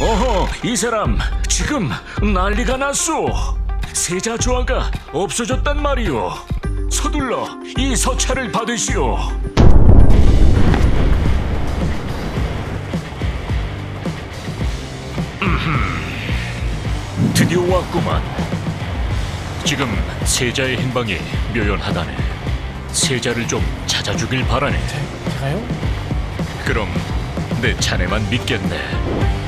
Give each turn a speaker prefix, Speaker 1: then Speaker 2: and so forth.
Speaker 1: 어허, 이 사람 지금 난리가 났소. 세자 조화가 없어졌단 말이오. 서둘러 이 서찰을 받으시오. 음흠, 드디어 왔구만. 지금 세자의 행방이 묘연하다네. 세자를 좀 찾아주길 바라네.
Speaker 2: 제가요?
Speaker 1: 그럼 내 자네만 믿겠네.